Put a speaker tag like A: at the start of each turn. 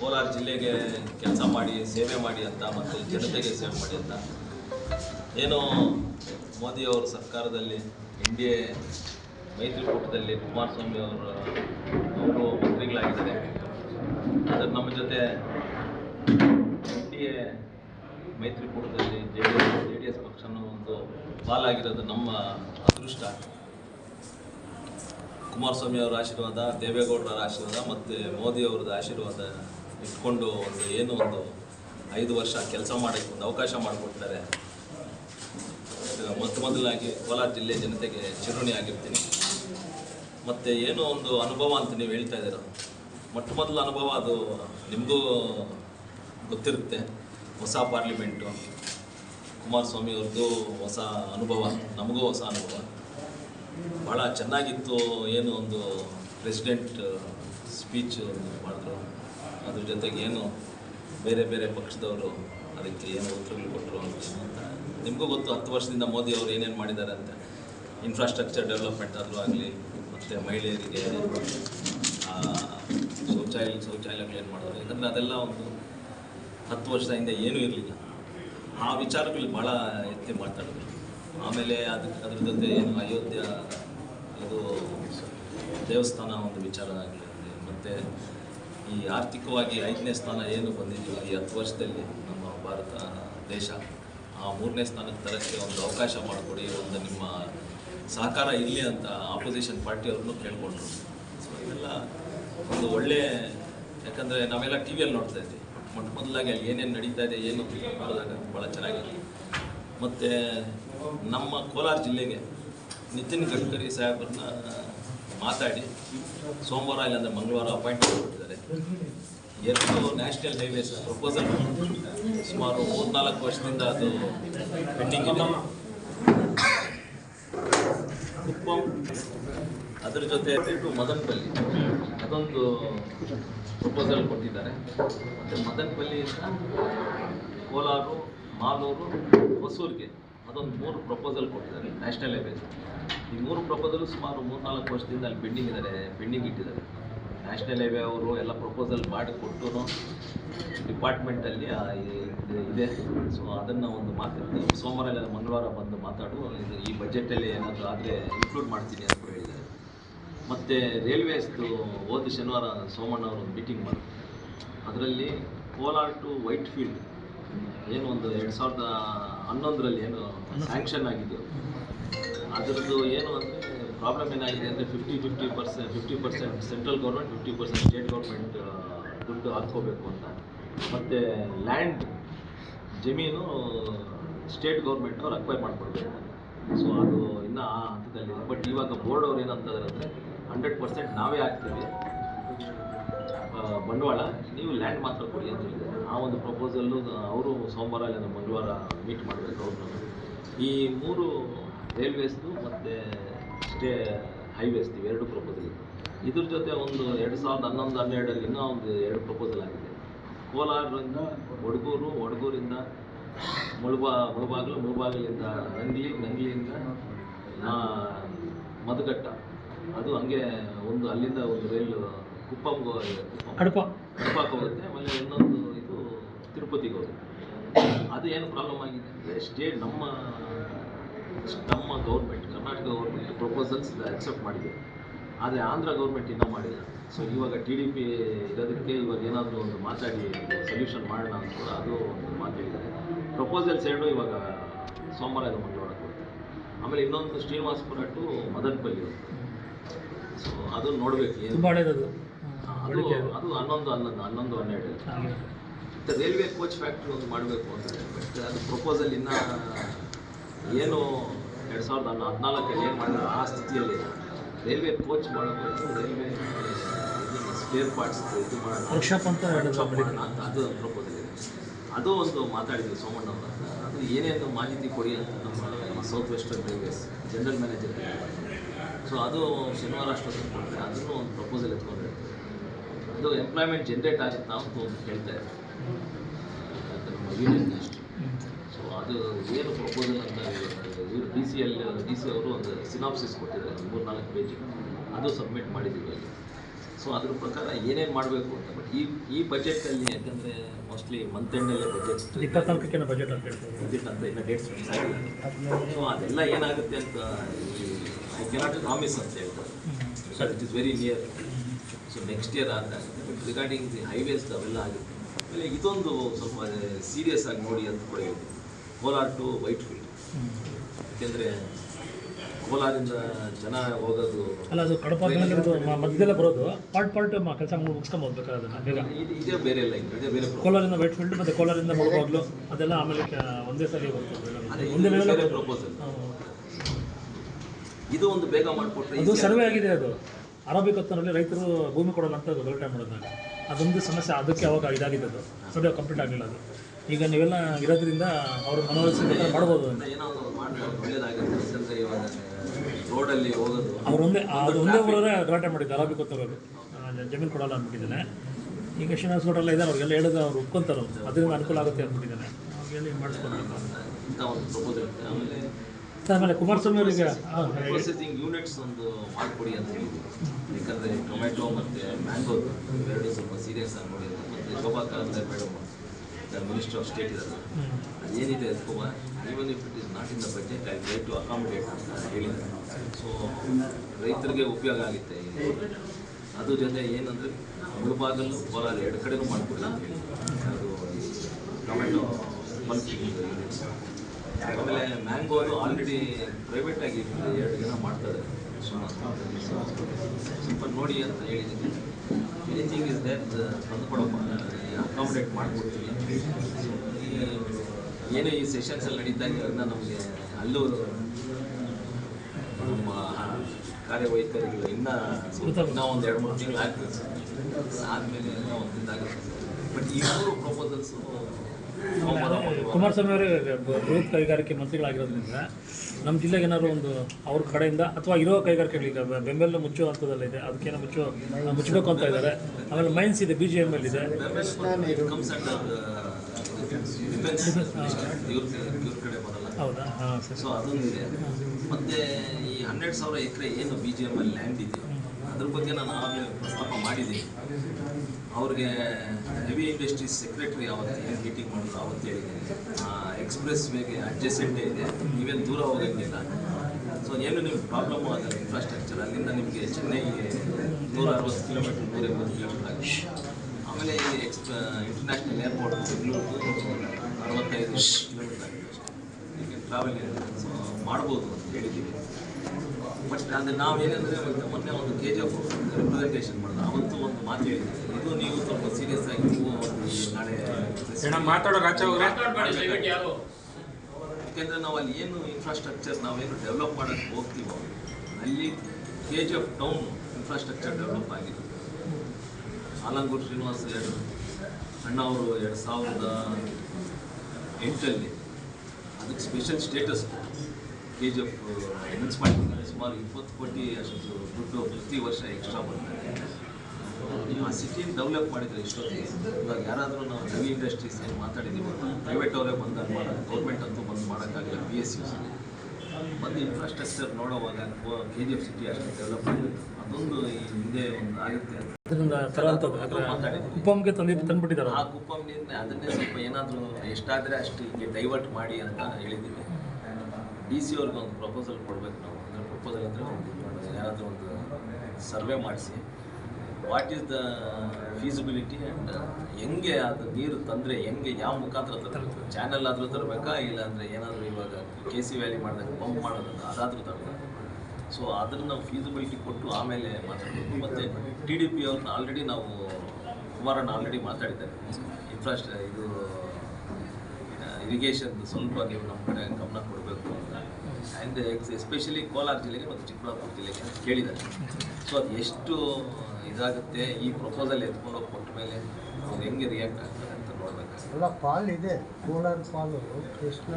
A: ಕೋಲಾರ ಜಿಲ್ಲೆಗೆ ಕೆಲಸ ಮಾಡಿ, ಸೇವೆ ಮಾಡಿ ಅಂತ ಮತ್ತು ಜನತೆಗೆ ಸೇವೆ ಮಾಡಿ ಅಂತ. ಏನು ಮೋದಿಯವರ ಸರ್ಕಾರದಲ್ಲಿ, ಎನ್ ಡಿ ಎ ಮೈತ್ರಿಕೂಟದಲ್ಲಿ ಕುಮಾರಸ್ವಾಮಿ ಅವರ ಅವರು ಮಂತ್ರಿಗಳಾಗಿದ್ದಾರೆ. ಅದರ ನಮ್ಮ ಜೊತೆ N D A ಮೈತ್ರಿಕೂಟದಲ್ಲಿ J D S, J D S ಪಕ್ಷನೂ ಒಂದು ಪಾಲಾಗಿರೋದು ನಮ್ಮ ಅದೃಷ್ಟ. ಕುಮಾರಸ್ವಾಮಿ ಅವರ ಆಶೀರ್ವಾದ, ದೇವೇಗೌಡರ ಆಶೀರ್ವಾದ ಮತ್ತು ಮೋದಿ ಅವ್ರದ್ದು ಆಶೀರ್ವಾದ ಇಟ್ಕೊಂಡು ಒಂದು ಏನು ಒಂದು ಐದು ವರ್ಷ ಕೆಲಸ ಮಾಡೋಕ್ಕೆ ಒಂದು ಅವಕಾಶ ಮಾಡಿಕೊಡ್ತಾರೆ. ಮೊತ್ತ ಮೊದಲಾಗಿ ಕೋಲಾರ ಜಿಲ್ಲೆ ಜನತೆಗೆ ಚಿರುಣಿ ಆಗಿರ್ತೀನಿ. ಮತ್ತು ಏನೋ ಒಂದು ಅನುಭವ ಅಂತ ನೀವು ಹೇಳ್ತಾ ಇದ್ದೀರ? ಮೊಟ್ಟ ಮೊದಲ ಅನುಭವ ಅದು ನಿಮಗೂ ಗೊತ್ತಿರುತ್ತೆ, ಹೊಸ ಪಾರ್ಲಿಮೆಂಟು. ಕುಮಾರಸ್ವಾಮಿ ಅವ್ರದ್ದು ಹೊಸ ಅನುಭವ, ನಮಗೂ ಹೊಸ ಅನುಭವ. ಭಾಳ ಚೆನ್ನಾಗಿತ್ತು, ಏನು ಒಂದು ಪ್ರೆಸಿಡೆಂಟ್ ಸ್ಪೀಚ್ ಮಾಡಿದ್ರು. ಅದ್ರ ಜೊತೆಗೆ ಏನು ಬೇರೆ ಬೇರೆ ಪಕ್ಷದವರು ಅದಕ್ಕೆ ಏನು ಉತ್ತರಗಳು ಕೊಟ್ಟರು ಅಂತ ನಿಮಗೂ ಗೊತ್ತು, ಹತ್ತು ವರ್ಷದಿಂದ ಮೋದಿ ಅವರು ಏನೇನು ಮಾಡಿದ್ದಾರೆ ಅಂತ. ಇನ್ಫ್ರಾಸ್ಟ್ರಕ್ಚರ್ ಡೆವಲಪ್ಮೆಂಟ್ ಆದರೂ ಆಗಲಿ, ಮತ್ತು ಮಹಿಳೆಯರಿಗೆ ಶೌಚಾಲಯ, ಶೌಚಾಲಯಗಳು ಏನು ಮಾಡೋದು ಯಾಕಂದರೆ ಅದೆಲ್ಲ ಒಂದು ಹತ್ತು ವರ್ಷದ ಹಿಂದೆ ಏನೂ ಇರಲಿಲ್ಲ. ಆ ವಿಚಾರಗಳು ಭಾಳ ಎತ್ತಿ ಮಾತಾಡಿದ್ರು ಆಮೇಲೆ ಅದಕ್ಕೆ ಅದ್ರ ಜೊತೆ ಏನು ಅಯೋಧ್ಯ ಇದು ದೇವಸ್ಥಾನ ಒಂದು ವಿಚಾರ ಆಗಲಿ, ಮತ್ತು ಈ ಆರ್ಥಿಕವಾಗಿ ಐದನೇ ಸ್ಥಾನ ಏನು ಬಂದಿದ್ದೀವಿ ಈ ಹತ್ತು ವರ್ಷದಲ್ಲಿ ನಮ್ಮ ಭಾರತ ದೇಶ, ಆ ಮೂರನೇ ಸ್ಥಾನಕ್ಕೆ ತರಕ್ಕೆ ಒಂದು ಅವಕಾಶ ಮಾಡಿಕೊಡಿ, ಒಂದು ನಿಮ್ಮ ಸಹಕಾರ ಇರಲಿ ಅಂತ ಆಪೋಸಿಷನ್ ಪಾರ್ಟಿಯವ್ರನ್ನೂ ಕೇಳ್ಕೊಂಡ್ರು. ಸೊ ಇವೆಲ್ಲ ಒಂದು ಒಳ್ಳೆ, ಯಾಕಂದರೆ ನಾವೆಲ್ಲ ಟಿ ವಿಯಲ್ಲಿ ನೋಡ್ತಾ ಇದ್ವಿ. ಮೊಟ್ಟ ಮೊದಲಾಗಿ ಅಲ್ಲಿ ಏನೇನು ನಡೀತಾ ಇದೆ, ಏನು ನೋಡಿದಾಗ ಭಾಳ ಚೆನ್ನಾಗಿದೆ ಮತ್ತು ನಮ್ಮ ಕೋಲಾರ ಜಿಲ್ಲೆಗೆ ನಿತಿನ್ ಗಡ್ಕರಿ ಸಾಹೇಬ್ರನ್ನ ಮಾತಾಡಿ. ಸೋಮವಾರ ಇಲ್ಲಾಂದರೆ ಮಂಗಳವಾರ ಅಪಾಯಿಂಟ್ಮೆಂಟ್ ಕೊಟ್ಟಿದ್ದಾರೆ. ಎರಡು ನ್ಯಾಷನಲ್ ಹೈವೇಸ್ ಪ್ರಪೋಸಲ್ ಸುಮಾರು ಮೂರ್ನಾಲ್ಕು ವರ್ಷದಿಂದ ಅದು ಪೆಂಡಿಂಗ್ ಇದೆ. ಕುಪ್ಪಂ, ಅದ್ರ ಜೊತೆ ಟು ಮದನ್ಪಲ್ಲಿ. ಅದೊಂದು ಪ್ರಪೋಸಲ್ ಕೊಟ್ಟಿದ್ದಾರೆ. ಮತ್ತು ಮದನಪಲ್ಲಿಯಿಂದ ಕೋಲಾರು, ಮಾಲೂರು, ಹೊಸೂರಿಗೆ ಅದೊಂದು ಮೂರು ಪ್ರಪೋಸಲ್ ಕೊಟ್ಟಿದ್ದಾರೆ ನ್ಯಾಷನಲ್ ಹೈವೇಸ್ ಈ ಮೂರು ಪ್ರಪೋಸಲ್ ಸುಮಾರು ಮೂರ್ನಾಲ್ಕು ವರ್ಷದಿಂದ ಅಲ್ಲಿ ಪೆಂಡಿಂಗ್ ಇದ್ದಾರೆ ಪೆಂಡಿಂಗ್ ಇಟ್ಟಿದ್ದಾರೆ. ನ್ಯಾಷನಲ್ ಹೈವೇ ಅವರು ಎಲ್ಲ ಪ್ರಪೋಸಲ್ ಮಾಡಿ ಕೊಟ್ಟು ಡಿಪಾರ್ಟ್ಮೆಂಟಲ್ಲಿ ಇದು ಸೊ ಅದನ್ನು ಒಂದು ಮಾತು ಸೋಮವಾರ ಇಲ್ಲ ಮಂಗಳವಾರ ಬಂದು ಮಾತಾಡು. ಈ ಬಜೆಟಲ್ಲಿ ಏನಾದರೂ ಆದರೆ ಇನ್ಕ್ಲೂಡ್ ಮಾಡ್ತೀನಿ ಅಂತ ಹೇಳಿದ್ದಾರೆ. ಮತ್ತು ರೈಲ್ವೇಸ್ದು ಹೋದ ಶನಿವಾರ ಸೋಮಣ್ಣ ಅವರು ಒಂದು ಮೀಟಿಂಗ್ ಮಾಡಿದ್ರು ಅದರಲ್ಲಿ ಕೋಲಾರ್ ಟು ವೈಟ್ ಫೀಲ್ಡ್ ಏನು ಒಂದು ಎರಡು ಸಾವಿರದ ಹನ್ನೊಂದರಲ್ಲಿ ಏನು ಸ್ಯಾಂಕ್ಷನ್ ಆಗಿದ್ದು. ಅದರದ್ದು ಏನು ಅಂದರೆ ಪ್ರಾಬ್ಲಮ್ ಏನಾಗಿದೆ ಅಂದರೆ fifty fifty percent fifty percent central government fifty percent state government ದುಡ್ಡು ಹಾಕ್ಕೋಬೇಕು ಅಂತ. ಮತ್ತು ಲ್ಯಾಂಡ್ ಜಮೀನು ಸ್ಟೇಟ್ ಗೌರ್ಮೆಂಟ್ ಅವ್ರು ಅಕ್ವೈರ್ ಮಾಡಿಕೊಡ್ಬೇಕು ಸೊ ಅದು ಇನ್ನೂ ಆ ಹಂತದಲ್ಲಿ ಬಟ್ ಇವಾಗ ಬೋರ್ಡ್ ಅವ್ರು ಏನಂತಂದ್ರೆ ಅಂದರೆ ಹಂಡ್ರೆಡ್ ಪರ್ಸೆಂಟ್ ನಾವೇ ಹಾಕ್ತೀವಿ. ಬಂಡವಾಳ, ನೀವು ಲ್ಯಾಂಡ್ ಮಾತ್ರ ಕೊಡಿ ಅಂತ ಹೇಳಿದ್ದಾರೆ. ಆ ಒಂದು ಪ್ರಪೋಸಲ್ಲು ಅವರು ಸೋಮವಾರ ಇಲ್ಲ ಮಂಗಳವಾರ ಮೀಟ್ ಮಾಡಬೇಕು ಅವ್ರನ್ನ ಈ ಮೂರು ರೈಲ್ವೇಸ್ದು ಮತ್ತು ಸ್ಟೇ ಹೈವೇಸ್ದು ಇವೆರಡು ಪ್ರಪೋಸಲ್ ಇದೆ ಇದ್ರ ಜೊತೆ ಒಂದು ಎರಡು ಸಾವಿರದ ಹನ್ನೊಂದು ಹನ್ನೆರಡರಲ್ಲಿ ಇನ್ನೂ ಒಂದು ಎರಡು ಪ್ರಪೋಸಲ್ ಆಗಿದೆ. ಕೋಲಾರದಿಂದ ಒಡಗೂರು ಒಡಗೂರಿಂದ ಮುಳುಬಾ ಮುಳುಬಾಗಿಲು ಮುಳುಬಾಗಿಲಿಂದ ನಂಗ್ಲಿ ನಂಗ್ಲಿಯಿಂದ ನಾ ಮದಗಟ್ಟ ಅದು ಹಂಗೆ ಒಂದು ಅಲ್ಲಿಂದ ಒಂದು ರೈಲು ಕುಪ್ಪಂಗೆ ಹೋಗುತ್ತೆ
B: ಕಡಪ.
A: ಕಡಪಕ್ಕೆ ಹೋಗುತ್ತೆ ಆಮೇಲೆ ಇನ್ನೊಂದು ಇದು ತಿರುಪತಿಗೆ ಹೋಗುತ್ತೆ. ಅದು ಏನು ಪ್ರಾಬ್ಲಮ್ ಆಗಿದೆ ಅಂದರೆ ಸ್ಟೇಟ್ ನಮ್ಮ ನಮ್ಮ government Karnataka government proposals accept ಮಾಡಿದೆ. ಆದರೆ ಆಂಧ್ರ ಗೌರ್ಮೆಂಟ್ ಇನ್ನೂ ಮಾಡಿಲ್ಲ. ಸೊ ಇವಾಗ ಟಿ ಡಿ ಪಿ ಇರೋದಕ್ಕೆ ಇವಾಗ ಏನಾದರೂ ಒಂದು ಮಾತಾಡಿ ಸೊಲ್ಯೂಷನ್ ಮಾಡೋಣ ಅಂತ ಕೂಡ ಅದು ಒಂದು ಮಾತಾಡಿದ್ದಾರೆ ಪ್ರಪೋಸಲ್ಸ್ ಎರಡು ಇವಾಗ ಸೋಮವಾರ ಇದು ಮಂಗಳವಾರ ಕೊಡ್ತಾರೆ. ಆಮೇಲೆ ಇನ್ನೊಂದು ಶ್ರೀನಿವಾಸಪುರ ಟು ಮದನಪಲ್ಲಿ ಸೊ ಅದು ನೋಡಬೇಕು ಏನು. ಅದು ಅದು ಹನ್ನೊಂದು ಹನ್ನೊಂದು ಹನ್ನೊಂದು ಹನ್ನೆರಡು ಮತ್ತು ರೈಲ್ವೆ ಕೋಚ್ ಫ್ಯಾಕ್ಟ್ರಿ ಒಂದು ಮಾಡಬೇಕು ಅಂತ. ಬಟ್ ಅದು ಪ್ರಪೋಸಲ್ ಇನ್ನು ಏನು ಎರಡು ಸಾವಿರದ ಹದಿನಾಲ್ಕಲ್ಲಿ ಏನು ಮಾಡಿದ್ರು? ಆ ಸ್ಥಿತಿಯಲ್ಲಿ ರೈಲ್ವೆ ಕೋಚ್ ಮಾಡಬೇಕು ರೈಲ್ವೆ ಸ್ಪೇರ್ ಪಾರ್ಟ್ಸ್ ಇದು ಮಾಡೋಣ
B: ವರ್ಕ್ಶಾಪ್ ಅಂತ
A: ಮಾಡೋಣ ಅದು ಪ್ರಪೋಸಲ್ ಇದೆ ಅದು ಒಂದು ಮಾತಾಡಿದ್ವಿ ಸೋಮಣ್ಣ ಅವರ. ಅದು ಏನೇನು ಮಾಹಿತಿ ಕೊಡಿ ಅಂತ ನಮ್ಮ ನಮ್ಮ south western railways general manager so ಅದು ಶನಿವಾರ ಅಷ್ಟೊತ್ತಿಗೆ ಕೊಟ್ಟರೆ ಅದನ್ನು ಒಂದು ಪ್ರಪೋಸಲ್ ಎತ್ಕೊಂಡಿರ್ತೀವಿ ಅದು ಎಂಪ್ಲಾಯ್ಮೆಂಟ್ ಜನ್ರೇಟ್ ಆಗುತ್ತಾ ಅಂತ ಒಂದು ಕೇಳ್ತಾ ಇದ್ದಾರೆ ನಮ್ಮ ಯೂನಿಯನ್ ಅಷ್ಟು. ಸೊ ಅದು ಏನು ಪ್ರಪೋಸಲ್ ಅಂತ ಇವರು D C L D C ಅವರು ಒಂದು ಸಿನಾಪ್ಸಿಸ್ ಕೊಟ್ಟಿದ್ದಾರೆ ಒಂದು ಮೂರು ನಾಲ್ಕು ಪೇಜ್ ಅದು ಸಬ್ಮಿಟ್ ಮಾಡಿದ್ದೀವಿ ಅಲ್ಲಿ. ಸೊ ಅದ್ರ ಪ್ರಕಾರ ಏನೇನು ಮಾಡಬೇಕು ಅಂತ ಬಟ್ ಈ ಈ ಬಜೆಟಲ್ಲಿ ಯಾಕಂದರೆ ಮೋಸ್ಟ್ಲಿ ಮಂತ್ ಎಂಡಲ್ಲೇ ಬಜೆಟ್
B: ಇಪ್ಪತ್ನಾಲ್ಕಕ್ಕೆ ಬಜೆಟ್ ಅಂತ ಹೇಳ್ತಾರೆ
A: ಬಜೆಟ್ ಅಂತ ಇನ್ನೂ ಡೇಟ್ಸ್ ಫಿಕ್ಸ್ ಆಗಿಲ್ಲ. ಸೊ ಅದೆಲ್ಲ ಏನಾಗುತ್ತೆ ಅಂತ ಐ ಕೆನಾಟ್ ಪ್ರಾಮಿಸ್ ಅಂತ ಹೇಳ್ತಾರೆ. So it is very near so next year ಆದ ಬಟ್ ರಿಗಾರ್ಡಿಂಗ್ ದಿ ಹೈವೇಸ್ ಅವೆಲ್ಲ ಆಗುತ್ತೆ. ಆಮೇಲೆ ಇದೊಂದು ಸ್ವಲ್ಪ ಸೀರಿಯಸ್ ಆಗಿ ನೋಡಿ ಅಂತ ಕೂಡ ಹೇಳ್ತೀನಿ. Kolar to Whitefield. ಯಾಕೆಂದರೆ ಕೋಲಾರಿಂದ ಜನ ಹೋಗೋದು
B: ಅಲ್ಲ ಅದು ಕಡಪ ಮಧ್ಯದಲ್ಲ ಬರೋದು. ಪಾರ್ಟ್ ಪಾರ್ಟ್ ಕೆಲಸ ಮುಗಿಸ್ಕೊಂಡು ಹೋಗ್ಬೇಕಾದ್ರೆ ಅದನ್ನ ಬೇಗ.
A: ಇದೇ ಬೇರೆ ಇಲ್ಲ ಇದೇ ಬೇರೆ
B: ಕೋಲಾರಿಂದ ವೈಟ್ ಫೀಲ್ಡ್ ಮತ್ತು ಕೋಲಾರಿಂದ ಮುಳುಬಾಗ್ಲು ಅದೆಲ್ಲ ಆಮೇಲೆ ಒಂದೇ ಸರಿ ಒಂದೇ ಲೆವೆಲ್
A: ಪ್ರಪೋಸಲ್ ಇದು ಒಂದು ಬೇಗ ಮಾಡಿಕೊಟ್ರೆ
B: ಇದು ಸರ್ವೆ ಆಗಿದೆ ಅದು. ಅರಬಿಕ್ ಕೊತ್ತನಲ್ಲಿ ರೈತರು ಭೂಮಿ ಕೊಡೋಣ ಅಂತ ಗಲಾಟೆ ಮಾಡೋದಾಗ ಅದೊಂದು ಸಮಸ್ಯೆ ಅದಕ್ಕೆ ಅವಾಗ ಇದಾಗಿದೆ ಅದು. ಸರ್ವೆ ಕಂಪ್ಲೀಟ್ ಆಗಲಿಲ್ಲ ಅದು. ಈಗ ನೀವೆಲ್ಲ ಇರೋದ್ರಿಂದ ಅವರು ಮನವೊಲಿಸಿ ಮಾಡ್ಬೋದು ಅಂತ.
A: ಏನೋ ಒಂದು ಒಳ್ಳೇದಾಗುತ್ತೆ ರೋಡಲ್ಲಿ ಹೋಗೋದು
B: ಅವ್ರು ಒಂದೇ ಅದು ಒಂದೇ ಊರವರೇ ಗಲಾಟೆ ಮಾಡಿದ್ದು ಅಲಾಬಿ ಕೊತ್ತವರು ಜಮೀನು ಕೊಡಲ್ಲ ಅಂದ್ಬಿಟ್ಟಿದ್ದಾನೆ. ಈಗ ಶ್ರೀನಿವಾಸ ಹೋಟೆಲ್ ಇದ್ದಾರೆ ಅವ್ರಿಗೆಲ್ಲ ಹೇಳಿದ್ರೆ ಅವ್ರು ಒಪ್ಕೊಂತಾರೆ. ಅದರಿಂದ ಅನುಕೂಲ ಆಗುತ್ತೆ ಅಂದ್ಬಿಟ್ಟಿದ್ದಾನೆ. ಹೇಳಿ ಮಾಡಿಸ್ಕೊಡ್ಬೇಕು
A: ಆಮೇಲೆ
B: ಆಮೇಲೆ ಕುಮಾರಸ್ವಾಮಿ ಅವರಿಗೆ
A: ಪ್ರೊಸೆಸಿಂಗ್ ಯೂನಿಟ್ಸ್ ಒಂದು ಮಾಡಿಕೊಡಿ ಅಂತ ಹೇಳಿ. ಯಾಕಂದರೆ ಟೊಮೆಟೊ ಮತ್ತು ಮ್ಯಾಂಗೋ ಎರಡು ಸ್ವಲ್ಪ ಸೀರಿಯಸ್ ಆಗಿ ಮತ್ತು Shobha madam minister of state ಇದ್ದಾರೆ ಅದೇನಿದೆ Kumar even if it is not in the budget I try to accommodate ಅಂತ ಹೇಳಿದ್ದಾರೆ. ಸೊ ರೈತರಿಗೆ ಉಪಯೋಗ ಆಗುತ್ತೆ. ಅದು ಅದ್ರ ಜೊತೆ ಏನಂದರೆ ಮುಳುಬಾಗಲು ಕೋಲಾರ ಎರಡು ಕಡೆನೂ ಮಾಡ್ಕೊಡಿ ಅಂತ ಹೇಳಿ. ಅದು ಟೊಮೆಟೊ ಮಲ್ಕಿಂಗ್ ಆಮೇಲೆ ಮ್ಯಾಂಗೋ ಅದು ಆಲ್ರೆಡಿ ಪ್ರೈವೇಟ್ ಆಗಿ ಎರಡು ಜನ ಮಾಡ್ತಾರೆ. ಸ್ವಲ್ಪ ನೋಡಿ ಅಂತ ಹೇಳಿದ್ದೀನಿ. ಎನಿಥಿಂಗ್ ಇಸ್ ದೇಟ್ ತಂದುಕೊಡಪ್ಪ ಅಕಾಮಡೇಟ್ ಮಾಡಿಕೊಡ್ತೀವಿ ಏನೇ ಈ ಸೆಷನ್ಸಲ್ಲಿ ನಡೀತಾ ಇರೋದ್ರಿಂದ ನಮಗೆ ಅಲ್ಲೂ ನಮ್ಮ ಕಾರ್ಯವೈಖರಿಗಳು ಇನ್ನೂ ನಾವು ಒಂದು ಎರಡು ಮೂರು ತಿಂಗಳು ಆಗ್ತದೆ. ಆದಮೇಲೆ ಏನೋ ಒಂದು ಇದಾಗುತ್ತೆ. ಬಟ್ ಈ ಮೂರು ಪ್ರಪೋಸಲ್ಸು
B: ಕುಮಾರಸ್ವಾಮಿ ಅವರೇ ಬೃಹತ್ ಕೈಗಾರಿಕೆ ಮಂತ್ರಿಗಳಾಗಿರೋದ್ರಿಂದ ನಮ್ಮ ಜಿಲ್ಲೆಗೆ ಏನಾದ್ರು ಒಂದು ಅವ್ರ ಕಡೆಯಿಂದ ಅಥವಾ ಇರೋ ಕೈಗಾರಿಕೆಗಳಿಗೆ ಬೆಂಬಲ ಮುಚ್ಚೋ ಹಂತದಲ್ಲಿದೆ, ಅದಕ್ಕೇನೋ ಮುಚ್ಚೋ ಮುಚ್ಚಬೇಕು ಅಂತ ಇದ್ದಾರೆ. ಆಮೇಲೆ ಮೈನ್ಸ್ ಇದೆ ಬಿ ಜಿ ಎಂ ಎಲ್ ಇದೆ ಹೌದಾ ಹಾಂ
A: ಸೊ ಮತ್ತೆ ಈ ಹನ್ನೆರಡು ಸಾವಿರ ಎಕರೆ ಏನು ಬಿ ಜಿ ಎಂ ಅಲ್ಲಿ ಲ್ಯಾಂಡ್ ಇದೆ, ಅದ್ರ ಬಗ್ಗೆ ನಾನು ಆವಾಗಲೇ ಪ್ರಸ್ತಾಪ ಮಾಡಿದ್ದೀನಿ. ಅವ್ರಿಗೆ ಹೆವಿ ಇಂಡಸ್ಟ್ರೀಸ್ ಸೆಕ್ರೆಟರಿ ಅವತ್ತು ಏನು ಮೀಟಿಂಗ್ ಮಾಡಿದ್ರು ಅವತ್ತು ಹೇಳಿದ್ದೀನಿ. ಎಕ್ಸ್ಪ್ರೆಸ್ ವೇಗೆ ಅಡ್ಜಸ್ಟೆಂಟೇ ಇದೆ. ನೀವೇನು ದೂರ ಹೋಗಂಗಿಲ್ಲ ಸೊ ಏನು ನಿಮ್ಗೆ ಪ್ರಾಬ್ಲಮ್ ಆಗಲ್ಲ ಇನ್ಫ್ರಾಸ್ಟ್ರಕ್ಚರ್ ಅಲ್ಲಿಂದ ನಿಮಗೆ ಚೆನ್ನೈಗೆ ನೂರ ಅರವತ್ತು ಕಿಲೋಮೀಟ್ರ್ ನೂರ ಎಂಬತ್ತು ಕಿಲೋಮೀಟರ್ ಆಗುತ್ತೆ ಆಮೇಲೆ ಈ ಎಕ್ಸ್ಪ ಇಂಟರ್ನ್ಯಾಷನಲ್ ಏರ್ಪೋರ್ಟ್ ಬೆಂಗಳೂರು ಅರವತ್ತೈದು ಕಿಲೋಮೀಟರ್ ಆಗುತ್ತೆ ಅಷ್ಟೇ. ಟ್ರಾವೆಲ್ ಸೊ ಮಾಡ್ಬೋದು ಅಂತ ಹೇಳಿದ್ದೀವಿ ಬಟ್ ಅದು ಮತ್ತೆ ಮೊನ್ನೆ ಒಂದು ಕೆ ಜಿ ಎಫ್ ರೆಪ್ರೆಸೆಂಟೇಷನ್ ಮಾಡಿದ್ರು. ಅವತ್ತು ಒಂದು ಮಾತು ಇದು ನೀವು ಸ್ವಲ್ಪ ಸೀರಿಯಸ್ ಆಗಿ ನೀವು ಒಂದು ನಾಳೆ
C: ಮಾತಾಡೋ
A: ಯಾಕೆಂದರೆ ನಾವು ಅಲ್ಲಿ ಏನು ಇನ್ಫ್ರಾಸ್ಟ್ರಕ್ಚರ್ ನಾವೇನು ಡೆವಲಪ್ ಮಾಡೋಕ್ಕೆ ಹೋಗ್ತೀವೋ ಅಲ್ಲಿ K G F town infrastructure develop ಆಗಿದೆ. ಆಲಂಗೂರು ಶ್ರೀನಿವಾಸ ಎರಡು ಅಣ್ಣ ಅವರು ಎರಡು ಸಾವಿರದ ಎಂಟಲ್ಲಿ ಅದಕ್ಕೆ special status K G F announce ಮಾಡಿದ್ದಾರೆ ಸುಮಾರು ಇಪ್ಪತ್ತು ಕೋಟಿ ಅಷ್ಟು ದುಡ್ಡು ಪ್ರತಿ ವರ್ಷ ಎಕ್ಸ್ಟ್ರಾ ಬರ್ತಾರೆ ಆ ಸಿಟಿನ ಡೆವಲಪ್ ಮಾಡಿದ್ರೆ ಇಷ್ಟೊತ್ತಿಗೆ ಇವಾಗ ಯಾರಾದರೂ ನಾವು ಹೆವಿ ಇಂಡಸ್ಟ್ರೀಸ್ ಏನು ಮಾತಾಡಿದ್ದೀವಿ ಪ್ರೈವೇಟ್ ಅವರೇ ಬಂದು ಅದು ಮಾಡೋದು ಗೌರ್ಮೆಂಟ್ ಅಂತೂ ಬಂದು ಮಾಡೋಕ್ಕಾಗಲ್ಲ ಬಿ ಎಸ್ ಸಿ. ಬಂದು ಇನ್ಫ್ರಾಸ್ಟ್ರಕ್ಚರ್ ನೋಡೋವಾಗ ಕೆ ಜಿ ಎಫ್ ಸಿಟಿ ಅಷ್ಟು ಡೆವಲಪ್ ಅದೊಂದು ಈ ಹಿಂದೆ ಒಂದು ಆಗುತ್ತೆ
B: ಕುಪ್ಪಂಗೆ ತಂದು ತಂದುಬಿಟ್ಟಿದ್ದಾರೆ
A: ಆ ಕುಪ್ಪಂ ಅದನ್ನೇ ಸ್ವಲ್ಪ ಏನಾದರೂ ಎಷ್ಟಾದರೆ ಅಷ್ಟು ಇಲ್ಲಿ ಡೈವರ್ಟ್ ಮಾಡಿ ಅಂತ ಹೇಳಿದ್ದೀವಿ. ಡಿ ಸಿ ಅವ್ರಿಗೆ ಒಂದು ಪ್ರಪೋಸಲ್ ಕೊಡ್ಬೇಕು ನಾವು. ಪ್ರಪೋಸಲ್ ಅಂದರೆ ಒಂದು ಯಾರಾದರೂ ಒಂದು ಸರ್ವೆ ಮಾಡಿಸಿ what is the feasibility and ಹೆಂಗೆ ಅದು ನೀರು ತಂದರೆ, ಹೆಂಗೆ, ಯಾವ ಮುಖಾಂತರ ತರಬೇಕು ಚಾನಲ್ ಆದರೂ ತರಬೇಕಾ, ಇಲ್ಲ ಅಂದರೆ ಏನಾದರೂ ಇವಾಗ ಕೆ ಸಿ ವ್ಯಾಲಿ ಮಾಡಿದಾಗ ಪಂಪ್ ಮಾಡೋದು ಅದಾದರೂ ತರಬೇಕು? ಸೊ ಅದನ್ನು ನಾವು ಫೀಸಿಬಿಲಿಟಿ ಕೊಟ್ಟು ಆಮೇಲೆ ಮಾತಾಡಬೇಕು. ಮತ್ತು ಟಿ ಡಿ ಪಿ ಅವ್ರನ್ನ ಆಲ್ರೆಡಿ ನಾವು, ಕುಮಾರಣ್ಣ ಆಲ್ರೆಡಿ ಮಾತಾಡಿದ್ದಾರೆ. ಇನ್ಫ್ರಾಸ್ಟ್ರ ಇದು ಇರಿಗೇಷನ್ ಸ್ವಲ್ಪ ನೀವು ನಮ್ಮ ಕಡೆ ಗಮನ ಅಂತ ಆ್ಯಂಡ್ ಎಸ್ಪೆಷಲಿ ಕೋಲಾರ ಜಿಲ್ಲೆಗೆ ಮತ್ತು ಚಿಕ್ಕಬಳ್ಳಾಪುರ ಜಿಲ್ಲೆಗೆ ಅಂತ ಕೇಳಿದ್ದಾರೆ. ಸೊ ಅದು ಎಷ್ಟು ಇದಾಗುತ್ತೆ, ಈ ಪ್ರಪೋಸಲ್ ಎತ್ಕೊಂಡು ಹೋಗಿ ಕೊಟ್ಟ ಮೇಲೆ ಅವ್ರು ಹೆಂಗೆ ರಿಯಾಕ್ಟ್ ಆಗ್ತಾರೆ ಅಂತ ನೋಡ್ಬೇಕು
D: ಎಲ್ಲ ಫಾಲ್ ಇದೆ. ಕೋಲಾರ ಫಾಲು ಕೃಷ್ಣ